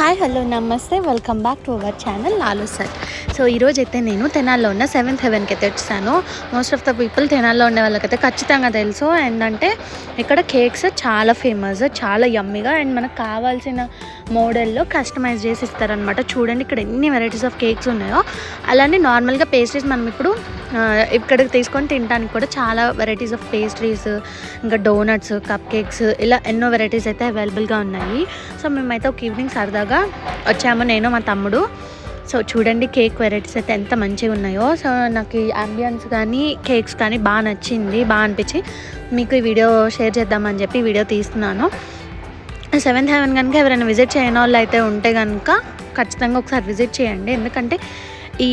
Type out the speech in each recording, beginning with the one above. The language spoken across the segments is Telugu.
Hi hello namaste. Welcome back to our channel Lalu sir. So ఈరోజు అయితే నేను తెనాల్లో ఉన్న సెవెంత్ హెవెన్కి అయితే వచ్చాను మోస్ట్ ఆఫ్ ద పీపుల్ తెనాల్లో ఉండే వాళ్ళకైతే ఖచ్చితంగా తెలుసు. అంటే ఇక్కడ కేక్స్ చాలా ఫేమస్ చాలా యమ్మీగా అండ్ మనకు కావాల్సిన మోడల్లో కస్టమైజ్ చేసి ఇస్తారనమాట చూడండి ఇక్కడ ఎన్ని వెరైటీస్ ఆఫ్ కేక్స్ ఉన్నాయో. అలానే నార్మల్గా పేస్ట్రీస్ మనం ఇప్పుడు ఇక్కడికి తీసుకొని తినడానికి కూడా చాలా వెరైటీస్ ఆఫ్ పేస్ట్రీస్ ఇంకా డోనట్స్ కప్ కేక్స్ ఇలా ఎన్నో వెరైటీస్ అయితే అవైలబుల్గా ఉన్నాయి. సో మేమైతే ఒక ఈవినింగ్ సరదాగా వచ్చాము నేను మా తమ్ముడు. సో చూడండి కేక్ వెరైటీస్ అయితే ఎంత మంచిగా ఉన్నాయో. సో నాకు ఈ అంబియన్స్ కానీ కేక్స్ కానీ బాగా నచ్చింది బాగా అనిపించి మీకు ఈ వీడియో షేర్ చేద్దామని చెప్పి వీడియో తీస్తున్నాను. సెవెంత్ హెవెన్ కనుక ఎవరైనా విజిట్ చేయని వాళ్ళు అయితే ఉంటే కనుక ఖచ్చితంగా ఒకసారి విజిట్ చేయండి. ఎందుకంటే ఈ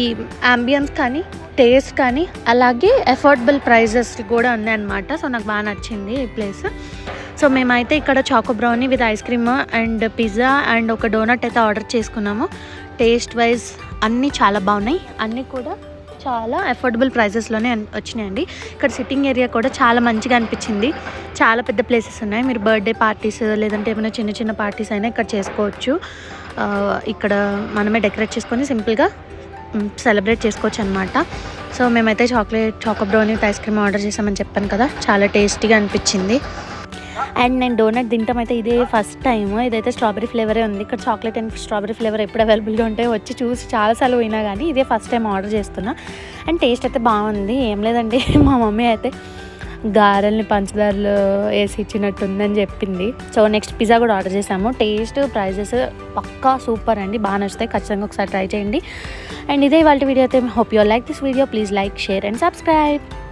అంబియన్స్ కానీ టేస్ట్ కానీ అలాగే ఎఫోర్డబుల్ ప్రైజెస్ కూడా ఉన్నాయన్నమాట. సో నాకు బాగా నచ్చింది ఈ ప్లేస్ సో మేమైతే ఇక్కడ choco brownie with ice cream and pizza and ఒక డోనట్ అయితే ఆర్డర్ చేసుకున్నాము. టేస్ట్ వైజ్ అన్నీ చాలా బాగున్నాయి. అన్నీ కూడా చాలా అఫోర్డబుల్ ప్రైజెస్లోనే వచ్చినాయండి. ఇక్కడ సిట్టింగ్ ఏరియా కూడా చాలా మంచిగా అనిపించింది. చాలా పెద్ద ప్లేసెస్ ఉన్నాయి. మీరు బర్త్డే పార్టీస్ లేదంటే ఏమైనా చిన్న చిన్న పార్టీస్ అయినా ఇక్కడ చేసుకోవచ్చు. ఇక్కడ మనమే డెకరేట్ చేసుకొని సింపుల్గా సెలబ్రేట్ చేసుకోవచ్చు అనమాట సో మేమైతే chocolate choco brownie ice cream order చేసామని చెప్పాను కదా చాలా టేస్టీగా అనిపించింది. అండ్ నేను డోనట్ తింటాం అయితే ఇదే ఫస్ట్ టైం ఇదైతే స్ట్రాబెరీ ఫ్లేవరే ఉంది. ఇక్కడ చాక్లెట్ అండ్ స్ట్రాబెరీ ఫ్లేవర్ ఎప్పుడు అవైలబుల్గా ఉంటే వచ్చి చూసి చాలాసార్లు పోయినా కానీ ఇదే ఫస్ట్ టైం ఆర్డర్ చేస్తున్నా. అండ్ టేస్ట్ అయితే బాగుంది. ఏం లేదండి మా మమ్మీ అయితే గారెల్ని పంచదారలు వేసి ఇచ్చినట్టుందని చెప్పింది. సో నెక్స్ట్ పిజ్జా కూడా ఆర్డర్ చేసాము టేస్ట్ ప్రైజెస్ పక్కా సూపర్ అండి. బాగా నచ్చుతాయి. ఖచ్చితంగా ఒకసారి ట్రై చేయండి. అండ్ ఇదే వాళ్ళ వీడియో అయితే. Hope you like this video please like share and subscribe